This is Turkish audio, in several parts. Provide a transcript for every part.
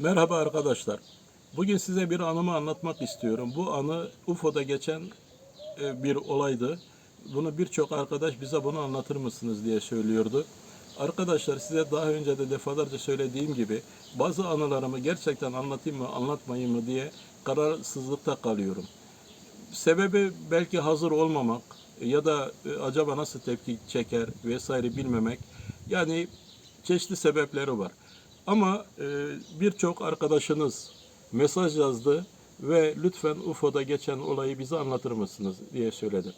Merhaba arkadaşlar. Bugün size bir anımı anlatmak istiyorum. Bu anı UFO'da geçen e, bir olaydı. Bunu birçok arkadaş bize bunu anlatır mısınız diye söylüyordu. Arkadaşlar size daha önce de defalarca söylediğim gibi bazı anılarımı gerçekten anlatayım mı anlatmayayım mı diye kararsızlıkta kalıyorum. Sebebi belki hazır olmamak ya da e, acaba nasıl tepki çeker vesaire bilmemek. Yani çeşitli sebepleri var. Ama e, birçok arkadaşınız mesaj yazdı ve lütfen UFO'da geçen olayı bize anlatır mısınız diye söyledi.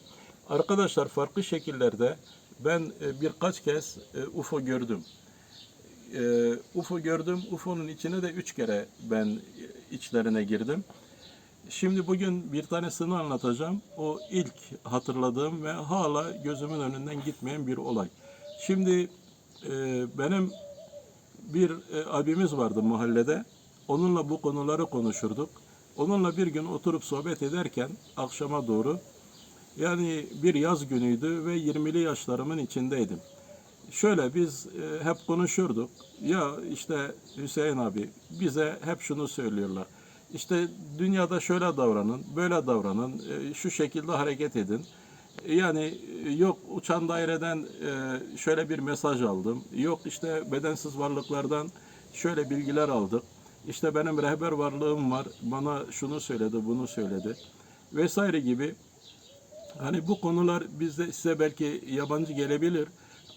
Arkadaşlar farklı şekillerde ben e, birkaç kez e, UFO gördüm. E, UFO gördüm. UFO'nun içine de üç kere ben e, içlerine girdim. Şimdi bugün bir tanesini anlatacağım. O ilk hatırladığım ve hala gözümün önünden gitmeyen bir olay. Şimdi e, benim bir e, abimiz vardı mahallede. Onunla bu konuları konuşurduk. Onunla bir gün oturup sohbet ederken akşama doğru yani bir yaz günüydü ve 20'li yaşlarımın içindeydim. Şöyle biz e, hep konuşurduk. Ya işte Hüseyin abi bize hep şunu söylüyorlar. İşte dünyada şöyle davranın, böyle davranın, e, şu şekilde hareket edin. Yani e, yok uçan daireden e, şöyle bir mesaj aldım. Yok işte bedensiz varlıklardan şöyle bilgiler aldık. İşte benim rehber varlığım var. Bana şunu söyledi, bunu söyledi. Vesaire gibi. Hani bu konular bizde size belki yabancı gelebilir.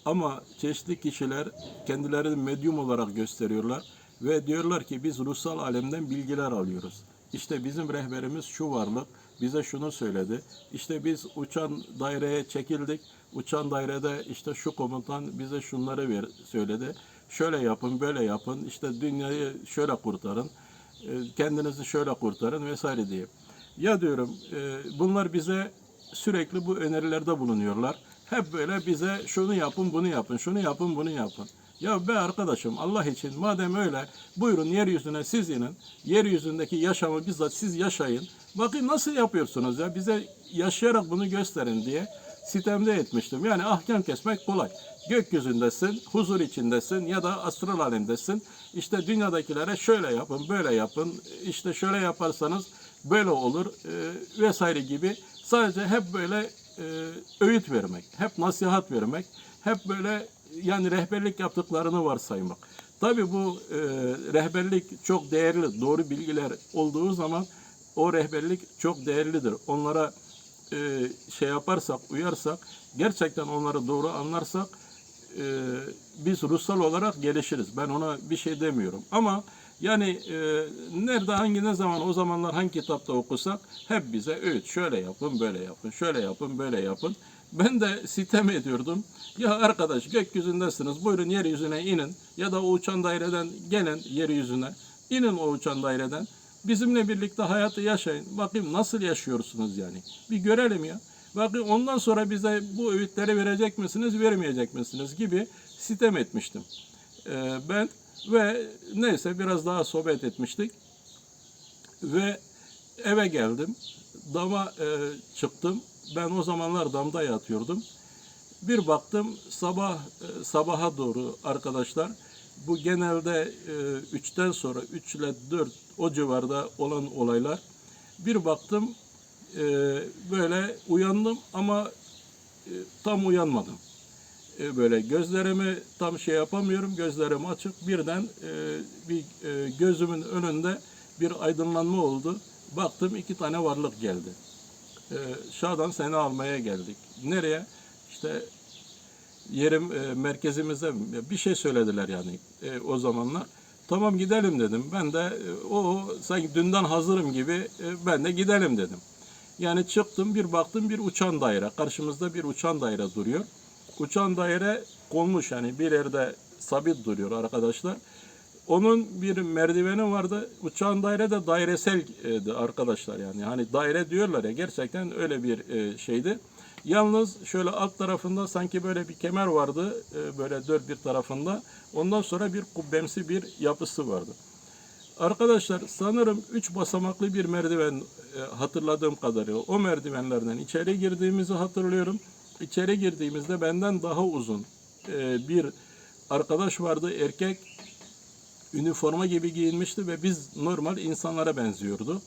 Ama çeşitli kişiler kendilerini medyum olarak gösteriyorlar. Ve diyorlar ki biz ruhsal alemden bilgiler alıyoruz. İşte bizim rehberimiz şu varlık bize şunu söyledi. İşte biz uçan daireye çekildik. Uçan dairede işte şu komutan bize şunları ver, söyledi. Şöyle yapın, böyle yapın. İşte dünyayı şöyle kurtarın. e, Kendinizi şöyle kurtarın vesaire diye. Ya diyorum e, bunlar bize sürekli bu önerilerde bulunuyorlar. Hep böyle bize şunu yapın, bunu yapın, şunu yapın, bunu yapın. Ya be arkadaşım Allah için madem öyle buyurun yeryüzüne siz inin. Yeryüzündeki yaşamı bizzat siz yaşayın. Bakın nasıl yapıyorsunuz ya bize yaşayarak bunu gösterin diye sitemde etmiştim. Yani ahkam kesmek kolay. Gökyüzündesin, huzur içindesin ya da astral alemdesin. İşte dünyadakilere şöyle yapın, böyle yapın. İşte şöyle yaparsanız böyle olur e, vesaire gibi. Sadece hep böyle e, öğüt vermek, hep nasihat vermek, hep böyle yani rehberlik yaptıklarını varsaymak. Tabii bu e, rehberlik çok değerli, doğru bilgiler olduğu zaman o rehberlik çok değerlidir. Onlara e, şey yaparsak, uyarsak, gerçekten onları doğru anlarsak e, biz ruhsal olarak gelişiriz. Ben ona bir şey demiyorum. Ama yani e, nerede, hangi, ne zaman, o zamanlar hangi kitapta okusak hep bize öğüt. Şöyle yapın, böyle yapın, şöyle yapın, böyle yapın. Ben de sitem ediyordum. Ya arkadaş gökyüzündesiniz, buyurun yeryüzüne inin. Ya da o uçan daireden gelin yeryüzüne. İnin o uçan daireden. Bizimle birlikte hayatı yaşayın. Bakayım nasıl yaşıyorsunuz yani. Bir görelim ya. Bakın ondan sonra bize bu öğütleri verecek misiniz, vermeyecek misiniz gibi sitem etmiştim. Ee, ben ve neyse biraz daha sohbet etmiştik. Ve eve geldim. Dama e, çıktım. Ben o zamanlar damda yatıyordum. Bir baktım sabah e, sabaha doğru arkadaşlar bu genelde e, 3'ten sonra 3 ile 4 o civarda olan olaylar. Bir baktım e, böyle uyandım ama e, tam uyanmadım. E, böyle gözlerimi tam şey yapamıyorum. Gözlerim açık. Birden e, bir e, gözümün önünde bir aydınlanma oldu. Baktım iki tane varlık geldi. E, Şadan seni almaya geldik. Nereye? İşte yerim e, merkezimize bir şey söylediler yani e, o zamanlar. Tamam gidelim dedim. Ben de e, o sanki dünden hazırım gibi e, ben de gidelim dedim. Yani çıktım bir baktım bir uçan daire. Karşımızda bir uçan daire duruyor. Uçan daire konmuş yani bir yerde sabit duruyor arkadaşlar. Onun bir merdiveni vardı. Uçağın daire de daireseldi arkadaşlar yani. Hani daire diyorlar ya gerçekten öyle bir e, şeydi. Yalnız şöyle alt tarafında sanki böyle bir kemer vardı. e, Böyle dört bir tarafında. Ondan sonra bir kubbemsi bir yapısı vardı. Arkadaşlar sanırım üç basamaklı bir merdiven e, hatırladığım kadarıyla o merdivenlerden içeri girdiğimizi hatırlıyorum. İçeri girdiğimizde benden daha uzun e, bir arkadaş vardı erkek üniforma gibi giyinmişti ve biz normal insanlara benziyordu.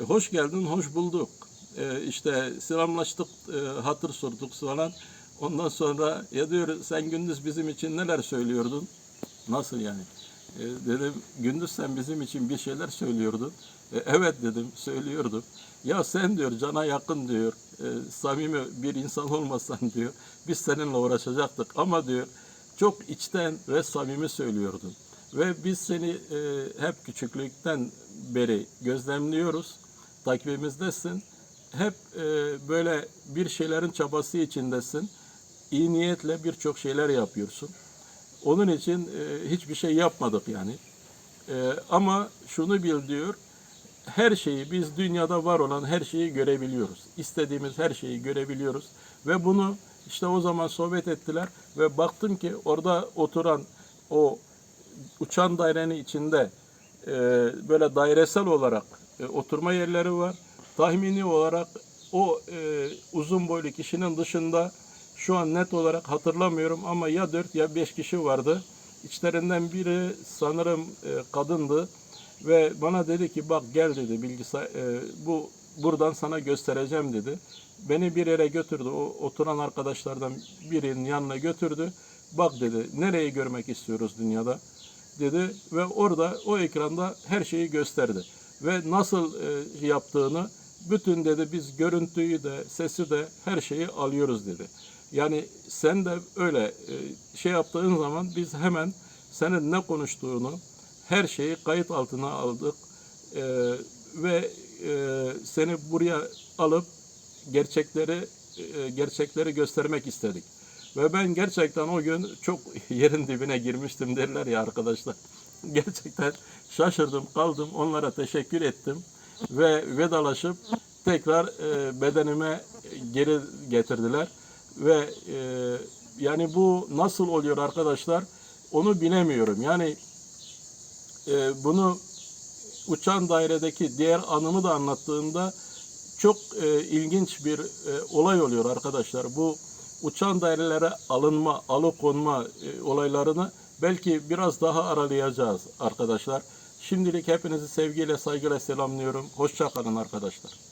E, hoş geldin, hoş bulduk. E, işte selamlaştık, e, hatır sorduk falan. Ondan sonra ya diyor sen gündüz bizim için neler söylüyordun? Nasıl yani? E, dedim gündüz sen bizim için bir şeyler söylüyordun. Evet dedim söylüyordum. Ya sen diyor cana yakın diyor. samimi bir insan olmasan diyor. Biz seninle uğraşacaktık ama diyor çok içten ve samimi söylüyordun. Ve biz seni e, hep küçüklükten beri gözlemliyoruz. Takibimizdesin. Hep e, böyle bir şeylerin çabası içindesin. İyi niyetle birçok şeyler yapıyorsun. Onun için e, hiçbir şey yapmadık yani. E, ama şunu bil diyor, her şeyi biz dünyada var olan her şeyi görebiliyoruz. İstediğimiz her şeyi görebiliyoruz. Ve bunu işte o zaman sohbet ettiler ve baktım ki orada oturan o uçan dairenin içinde e, böyle dairesel olarak e, oturma yerleri var. Tahmini olarak o e, uzun boylu kişinin dışında şu an net olarak hatırlamıyorum ama ya 4 ya 5 kişi vardı. İçlerinden biri sanırım e, kadındı ve bana dedi ki bak gel dedi bilgisayar e, bu buradan sana göstereceğim dedi. Beni bir yere götürdü. O oturan arkadaşlardan birinin yanına götürdü. Bak dedi nereyi görmek istiyoruz dünyada dedi ve orada o ekranda her şeyi gösterdi. Ve nasıl e, yaptığını bütün dedi biz görüntüyü de sesi de her şeyi alıyoruz dedi. Yani sen de öyle e, şey yaptığın zaman biz hemen senin ne konuştuğunu her şeyi kayıt altına aldık E, ve e, seni buraya alıp gerçekleri e, gerçekleri göstermek istedik. Ve ben gerçekten o gün çok yerin dibine girmiştim derler ya arkadaşlar. Gerçekten şaşırdım, kaldım. Onlara teşekkür ettim ve vedalaşıp tekrar e, bedenime geri getirdiler ve e, yani bu nasıl oluyor arkadaşlar? Onu bilemiyorum. Yani e, bunu uçan dairedeki diğer anımı da anlattığımda çok e, ilginç bir e, olay oluyor arkadaşlar. Bu uçan dairelere alınma, alıkonma e, olaylarını belki biraz daha aralayacağız arkadaşlar. Şimdilik hepinizi sevgiyle, saygıyla selamlıyorum. Hoşça kalın arkadaşlar.